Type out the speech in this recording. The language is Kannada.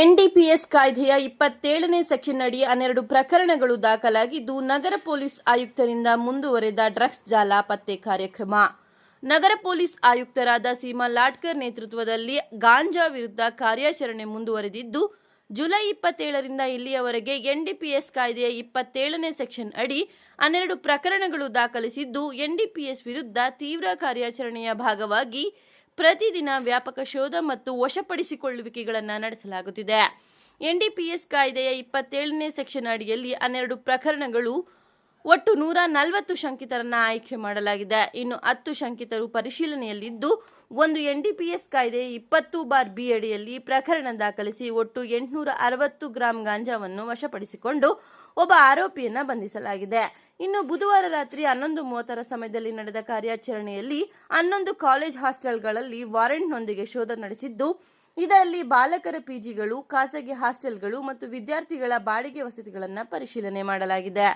ಎನ್ಡಿಪಿಎಸ್ ಕಾಯ್ದೆಯ ಇಪ್ಪತ್ತೇಳನೇ ಸೆಕ್ಷನ್ ಅಡಿ ಹನ್ನೆರಡು ಪ್ರಕರಣಗಳು ದಾಖಲಾಗಿದ್ದು, ನಗರ ಪೊಲೀಸ್ ಆಯುಕ್ತರಿಂದ ಮುಂದುವರೆದ ಡ್ರಗ್ಸ್ ಜಾಲ ಪತ್ತೆ ಕಾರ್ಯಕ್ರಮ. ನಗರ ಪೊಲೀಸ್ ಆಯುಕ್ತರಾದ ಸೀಮಾ ಲಾಟ್ಕರ್ ನೇತೃತ್ವದಲ್ಲಿ ಗಾಂಜಾ ವಿರುದ್ಧ ಕಾರ್ಯಾಚರಣೆ ಮುಂದುವರೆದಿದ್ದು, ಜುಲೈ ಇಪ್ಪತ್ತೇಳರಿಂದ ಇಲ್ಲಿಯವರೆಗೆ ಎನ್ಡಿಪಿಎಸ್ ಕಾಯ್ದೆಯ ಇಪ್ಪತ್ತೇಳನೇ ಸೆಕ್ಷನ್ ಅಡಿ ಹನ್ನೆರಡು ಪ್ರಕರಣಗಳು ದಾಖಲಿಸಿದ್ದು, ಎನ್ಡಿಪಿಎಸ್ ವಿರುದ್ಧ ತೀವ್ರ ಕಾರ್ಯಾಚರಣೆಯ ಭಾಗವಾಗಿ ಪ್ರತಿದಿನ ವ್ಯಾಪಕ ಶೋಧ ಮತ್ತು ವಶಪಡಿಸಿಕೊಳ್ಳುವಿಕೆಗಳನ್ನು ನಡೆಸಲಾಗುತ್ತಿದೆ. ಎನ್ಡಿಪಿಎಸ್ ಕಾಯ್ದೆಯ ಇಪ್ಪತ್ತೇಳನೇ ಸೆಕ್ಷನ್ ಅಡಿಯಲ್ಲಿ ಹನ್ನೆರಡು ಪ್ರಕರಣಗಳು, ಒಟ್ಟು ನೂರ ನಲವತ್ತು ಶಂಕಿತರನ್ನ ಆಯ್ಕೆ ಮಾಡಲಾಗಿದೆ. ಇನ್ನು ಹತ್ತು ಶಂಕಿತರು ಪರಿಶೀಲನೆಯಲ್ಲಿದ್ದು, ಒಂದು ಎನ್ಡಿಪಿಎಸ್ ಕಾಯ್ದೆ ಇಪ್ಪತ್ತು ಬಾರ್ ಬಿ ಅಡಿಯಲ್ಲಿ ಪ್ರಕರಣ ದಾಖಲಿಸಿ ಒಟ್ಟು ಎಂಟುನೂರ ಅರವತ್ತು ಗ್ರಾಂ ಗಾಂಜಾವನ್ನು ವಶಪಡಿಸಿಕೊಂಡು ಒಬ್ಬ ಆರೋಪಿಯನ್ನ ಬಂಧಿಸಲಾಗಿದೆ. ಇನ್ನು ಬುಧವಾರ ರಾತ್ರಿ ಹನ್ನೊಂದು ಮೂವತ್ತರ ಸಮಯದಲ್ಲಿ ನಡೆದ ಕಾರ್ಯಾಚರಣೆಯಲ್ಲಿ ಹನ್ನೊಂದು ಕಾಲೇಜ್ ಹಾಸ್ಟೆಲ್ಗಳಲ್ಲಿ ವಾರೆಂಟ್ನೊಂದಿಗೆ ಶೋಧ ನಡೆಸಿದ್ದು, ಇದರಲ್ಲಿ ಬಾಲಕರ ಪಿಜಿಗಳು, ಖಾಸಗಿ ಹಾಸ್ಟೆಲ್ಗಳು ಮತ್ತು ವಿದ್ಯಾರ್ಥಿಗಳ ಬಾಡಿಗೆ ವಸತಿಗಳನ್ನು ಪರಿಶೀಲನೆ ಮಾಡಲಾಗಿದೆ.